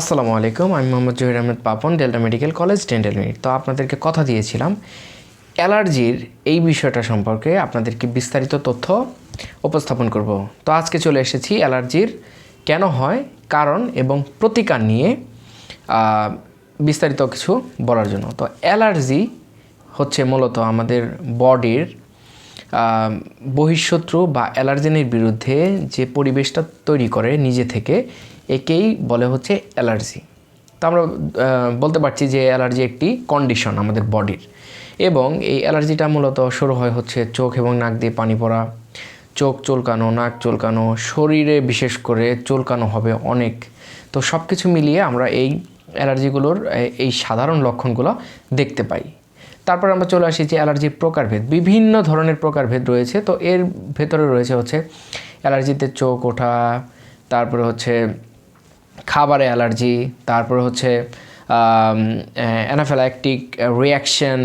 আসসালামু আলাইকুম, আমি Mohammad Zahir Ahmed Papon, Delta medical college, dental unit. তো আপনাদেরকে কথা দিয়েছিলাম, অ্যালার্জির এই বিষয়টা সম্পর্কে আপনাদেরকে বিস্তারিত তথ্য উপস্থাপন করব। তো আজকে চলে এসেছি অ্যালার্জির কেন হয়, কারণ এবং প্রতিকার নিয়ে বিস্তারিত কিছু বলার জন্য। তো অ্যালার্জি হচ্ছে মূলত আমাদের বডির বহিঃশত্রু বা অ্যালার্জেনের বিরুদ্ধে যে পরিবেশটা তৈরি করে নিজে থেকে একেই বলে হচ্ছে অ্যালার্জি। তো আমরা বলতে পারছি যে অ্যালার্জি একটি কন্ডিশন আমাদের বডির। এবং এই অ্যালার্জিটা মূলত শুরু হয় হচ্ছে চোখ এবং নাক দিয়ে পানি পড়া, চোখ চুলকানো, নাক চুলকানো, শরীরে বিশেষ করে চুলকানো হবে অনেক। তো সব কিছু মিলিয়ে আমরা এই অ্যালার্জিগুলোর এই সাধারণ লক্ষণগুলো দেখতে পাই। তারপর আমরা চলে আসি যে অ্যালার্জির প্রকারভেদ। বিভিন্ন ধরনের প্রকারভেদ রয়েছে। তো এর ভেতরে রয়েছে হচ্ছে অ্যালার্জিতে চোখ ওঠা, তারপরে হচ্ছে খাবারে অ্যালার্জি, তারপর হচ্ছে অ্যানাফ্যালাকটিক রিয়াকশন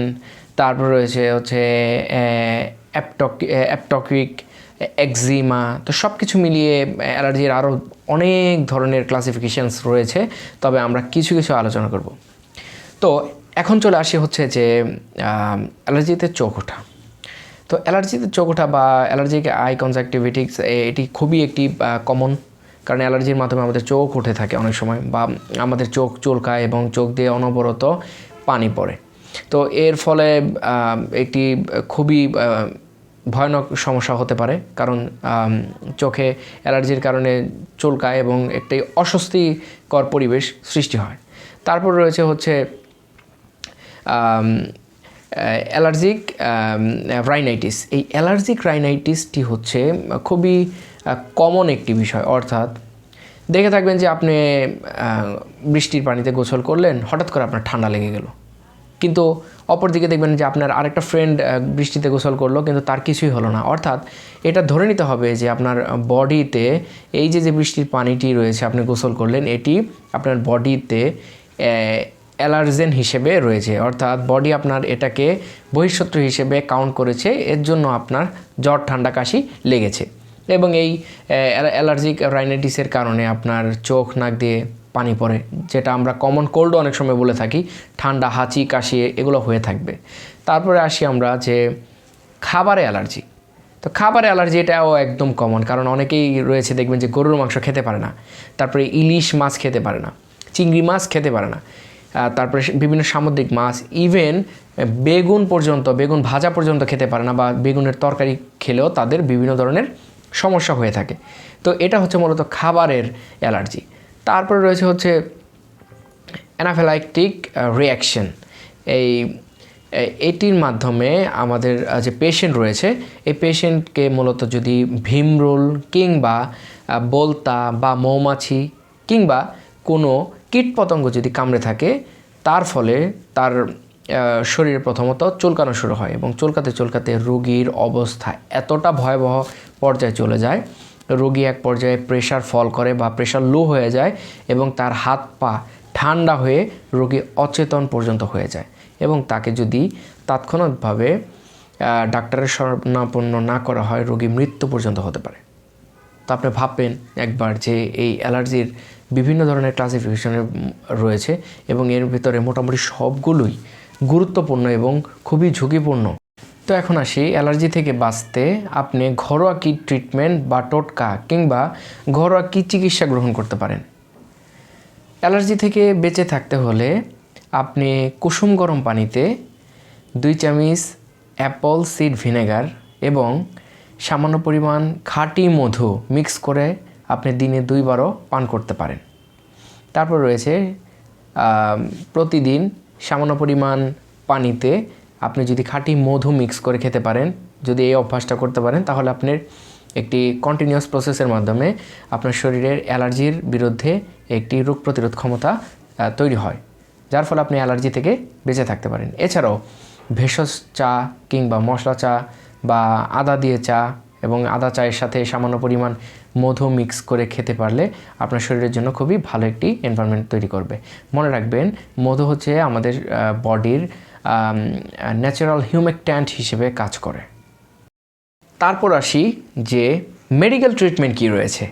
তারপর রয়েছে হচ্ছে অ্যাপটক অ্যাপটকিক একজিমা তো সব কিছু মিলিয়ে অ্যালার্জির আরও অনেক ধরনের ক্লাসিফিকেশানস রয়েছে, তবে আমরা কিছু কিছু আলোচনা করব। তো এখন চলে আসি হচ্ছে যে অ্যালার্জিতে চোখ ওঠা। তো অ্যালার্জিতে চোখ ওঠা বা অ্যালার্জিক আই কনজাকটিভিটিক্স এটি খুবই একটি কমন কারণ অ্যালার্জির মাধ্যমে আমাদের চোখ উঠে থাকে অনেক সময় বা আমাদের চোখ চুলকায় এবং চোখ দিয়ে অনবরত পানি পড়ে। তো এর ফলে একটি খুবই ভয়ানক সমস্যা হতে পারে। কারণ চোখে অ্যালার্জির কারণে চুলকায় এবং একটি অস্বস্তিকর পরিবেশ সৃষ্টি হয়। তারপর রয়েছে হচ্ছে অ্যালার্জিক রাইনাইটিস। এই অ্যালার্জিক রাইনাইটিসটি হচ্ছে খুবই কমন একটি বিষয়, অর্থাৎ দেখে থাকবেন যে আপনি বৃষ্টির পানিতে গোসল করলেন, হঠাৎ করে আপনার ঠান্ডা লেগে গেল। কিন্তু অপরদিকে দেখবেন যে আপনার আরেকটা ফ্রেন্ড বৃষ্টিতে গোসল করল, কিন্তু তার কিছুই হলো না। অর্থাৎ এটা ধরে নিতে হবে যে আপনার বডিতে এই যে যে বৃষ্টির পানিটি রয়েছে, আপনি গোসল করলেন, এটি আপনার বডিতে অ্যালার্জেন হিসেবে রয়েছে। অর্থাৎ বডি আপনার এটাকে বহিঃশত্রু হিসেবে কাউন্ট করেছে, এর জন্য আপনার জ্বর, ঠান্ডা, কাশি লেগেছে। এবং এই অ্যালার্জিক রাইনাইটিসের কারণে আপনার চোখ, নাক দিয়ে পানি পড়ে, যেটা আমরা কমন কোল্ডও অনেক সময় বলে থাকি, ঠান্ডা, হাঁচি, কাশি, এগুলো হয়ে থাকবে। তারপরে আসি আমরা যে খাবারে অ্যালার্জি। তো খাবারে অ্যালার্জি এটাও একদম কমন কারণ অনেকেই রয়েছে দেখবেন যে গরুর মাংস খেতে পারে না, তারপরে ইলিশ মাছ খেতে পারে না, চিংড়ি মাছ খেতে পারে না তারপরে বিভিন্ন সামুদ্রিক মাছ ইভেন বেগুন পর্যন্ত, বেগুন ভাজা পর্যন্ত খেতে পারে না বা বেগুনের তরকারি খেলেও তাদের বিভিন্ন ধরনের সমস্যা হয়ে থাকে। তো এটা হচ্ছে মূলত খাবারের অ্যালার্জি। তারপরে রয়েছে হচ্ছে অ্যানাফেলাইকটিক রিয়াকশন এই এটির মাধ্যমে আমাদের যে পেশেন্ট রয়েছে, এই পেশেন্টকে মূলত যদি ভীমরোল কিংবা বলতা বা মৌমাছি কিংবা কোনো কীটপতঙ্গ যদি কামড়ে থাকে, তার ফলে তার শরীরে প্রথমত চুলকানো শুরু হয় এবং চুলকাতে চুলকাতে রোগীর অবস্থা এতটা ভয়াবহ পর্যায়ে চলে যায়। রোগী এক পর্যায়ে প্রেশার ফল করে বা প্রেশার লো হয়ে যায় এবং তার হাত পা ঠান্ডা হয়ে রোগী অচেতন পর্যন্ত হয়ে যায় এবং তাকে যদি তাৎক্ষণিকভাবে ডাক্তারের শরণাপন্ন না করা হয়, রোগী মৃত্যু পর্যন্ত হতে পারে। তো আপনি ভাববেন একবার যে এই অ্যালার্জির বিভিন্ন ধরনের ক্লাসিফিকেশনের রয়েছে এবং এর ভিতরে মোটামুটি সবগুলোই গুরুত্বপূর্ণ এবং খুবই ঝুঁকিপূর্ণ। তো এখন আসি অ্যালার্জি থেকে বাঁচতে। আপনি ঘরোয়া কি ট্রিটমেন্ট বা টোটকা কিংবা ঘরোয়া কি চিকিৎসা গ্রহণ করতে পারেন? অ্যালার্জি থেকে বেঁচে থাকতে হলে আপনি কুসুম গরম পানিতে দুই চামিচ অ্যাপল সিড ভিনেগার এবং সামান্য পরিমাণ খাঁটি মধু মিক্স করে আপনি দিনে দুইবারও পান করতে পারেন। তারপর রয়েছে প্রতিদিন সামান্য পরিমাণ পানিতে আপনি যদি খাঁটি মধু মিক্স করে খেতে পারেন, যদি এই অভ্যাসটা করতে পারেন, তাহলে আপনার একটি কন্টিনিউয়াস প্রসেসের মাধ্যমে আপনার শরীরের অ্যালার্জির বিরুদ্ধে একটি রোগ প্রতিরোধ ক্ষমতা তৈরি হয়, যার ফলে আপনি অ্যালার্জি থেকে বেঁচে থাকতে পারেন। এছাড়াও ভেষজ চা কিংবা মশলা চা বা আদা দিয়ে চা এবং আদা চায়ের সাথে সামান্য পরিমাণ মধু মিক্স করে খেতে পারলে আপনার শরীরের জন্য খুবই ভালো একটি এনভায়রনমেন্ট তৈরি করবে। মনে রাখবেন, মধু হচ্ছে আমাদের বডির ন্যাচারাল হিউমেকট্যান্ট হিসেবে কাজ করে। তারপর আসি যে মেডিকেল ট্রিটমেন্ট কী রয়েছে?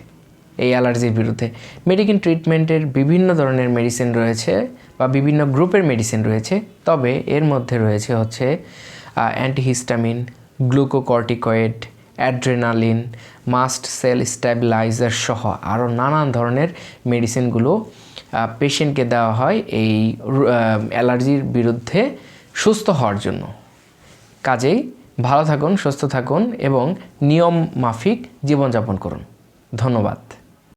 এই অ্যালার্জির বিরুদ্ধে। মেডিকেল ট্রিটমেন্টের বিভিন্ন ধরনের মেডিসিন রয়েছে বা বিভিন্ন গ্রুপের মেডিসিন রয়েছে, তবে এর মধ্যে রয়েছে হচ্ছে antihistamine glucocorticoid adrenaline, mast cell stabiliser সহ আরও নানান ধরনের মেডিসিনগুলো পেশেন্টকে দেওয়া হয় এই অ্যালার্জির বিরুদ্ধে সুস্থ হওয়ার জন্য। কাজেই ভালো থাকুন, সুস্থ থাকুন এবং নিয়ম মাফিক জীবনযাপন করুন। ধন্যবাদ।